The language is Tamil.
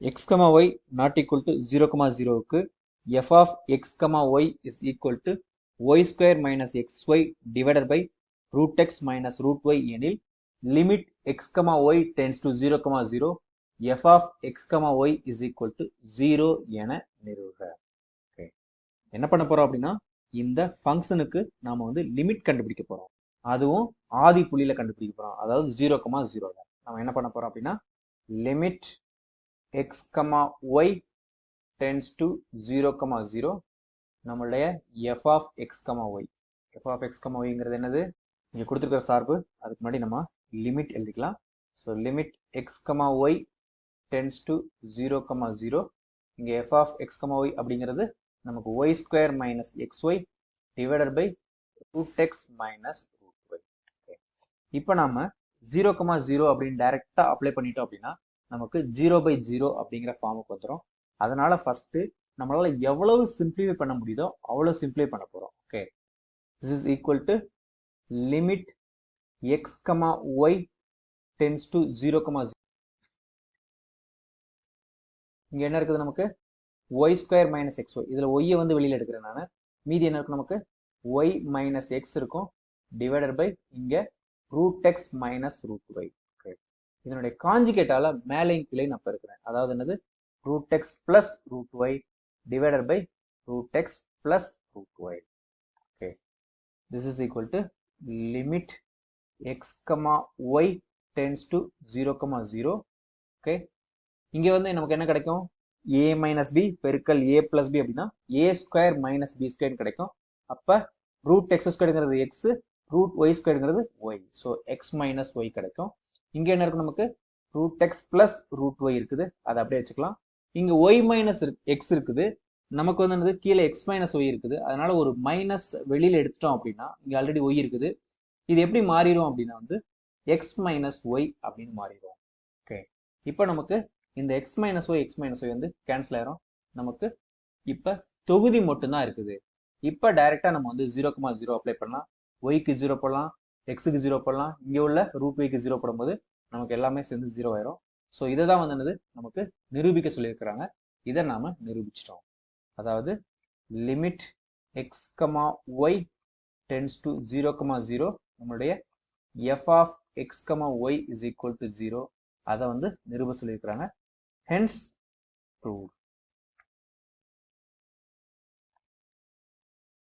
X comma y not equal to zero comma ஜீரோவுக்கு f of x comma y is equal to y square minus x y divided by root x minus root y எனில் limit x comma y tends to zero comma zero f of x comma y is equal to zero என நிறுவுக. ஓகே என்ன பண்ண போறோம் அப்படின்னா இந்த ஃபங்க்ஷனுக்கு நாம வந்து லிமிட் கண்டுபிடிக்க போறோம். அதுவும் ஆதி புள்ளியில கண்டுபிடிக்க போறோம். அதாவது ஜீரோ கமா ஜீரோல நம்ம என்ன பண்ண போறோம் அப்படின்னா limit x comma y tends to zero comma zero நம்மளுடைய f of x comma y f of x comma ஒய்ங்கிறது என்னது? இங்கே கொடுத்துருக்கிற சார்பு. அதுக்கு முன்னாடி நம்ம லிமிட் எழுதிக்கலாம். So limit x comma y tends to zero comma zero இங்கே f of x comma y அப்படிங்கிறது நமக்கு y square minus x y divided by root x minus root y இப்போ நாம் ஜீரோ கமா ஜீரோ அப்படின்னு டைரெக்டாக அப்ளை பண்ணிட்டோம் அப்படின்னா நமக்கு ஜீரோ பை ஜீரோ அப்படிங்கிற ஃபார்முக்கு வந்துடும் அதனால ஃபர்ஸ்ட் நம்மளால எவ்வளவு சிம்பிளிஃபை பண்ண முடியுதோ அவ்வளோ சிம்பிளிஃபை பண்ண போகிறோம் okay this is equal to limit x comma y tends to zero comma இங்கே என்ன இருக்குது நமக்கு? Y square minus x y இதில் ஒய்யை வந்து வெளியில் எடுக்கிறேன் நான். மீதி என்ன இருக்கு நமக்கு? ஒய் மைனஸ் எக்ஸ் இருக்கும். டிவைடட் பை இங்கே root x minus root y இதனுடைய காஞ்சிகேட்டால மேலையும் கீழே நான் இருக்கிறேன் அதாவது என்னது? Root x plus root y divided by root x plus root y okay this is equal to limit x comma y tends to zero comma zero okay இங்கே வந்து நமக்கு என்ன கிடைக்கும்? ஏ மைனஸ் பி பெருக்கல் ஏ பிளஸ் பி அப்படின்னா a square minus b square கிடைக்கும். அப்போ ரூட் எக்ஸ் ஸ்கொயருங்கிறது x root y ஸ்கொயருங்கிறது y so x minus y கிடைக்கும். இங்கே என்ன இருக்கு நமக்கு? Root x plus root y இருக்குது. அதை அப்படியே வச்சுக்கலாம். இங்கே ஒய் மைனஸ் எக்ஸ் இருக்குது. நமக்கு வந்து என்னது? கீழே எக்ஸ் மைனஸ் ஒய் இருக்குது. அதனால ஒரு மைனஸ் வெளியில் எடுத்துட்டோம் அப்படின்னா இங்கே ஆல்ரெடி ஒய் இருக்குது. இது எப்படி மாறிடும் அப்படின்னா வந்து எக்ஸ் மைனஸ் ஒய் அப்படின்னு மாறிடும். ஓகே இப்போ நமக்கு இந்த x minus y x minus y வந்து கேன்சல் ஆயிரும். நமக்கு இப்போ தொகுதி மட்டும்தான் இருக்குது. இப்போ டைரெக்டாக நம்ம வந்து ஜீரோ கமா ஜீரோ அப்ளை பண்ணலாம். ஒய்க்கு ஜீரோ போடலாம். எக்ஸுக்கு ஜீரோ போடலாம். இங்கே உள்ள ரூட் ஒய்க்கு ஜீரோ போடும்போது நமக்கு எல்லாமே சேர்ந்து ஜீரோ ஆயிரும். ஸோ இதை தான் வந்து என்னது? நமக்கு நிரூபிக்க சொல்லியிருக்கிறாங்க. இதை நாம நிரூபிச்சிட்டோம். அதாவது limit x comma y tends to zero comma zero நம்மளுடைய f of x comma y is equal to zero அதை வந்து நிரூப சொல்லியிருக்கிறாங்க. Hence prove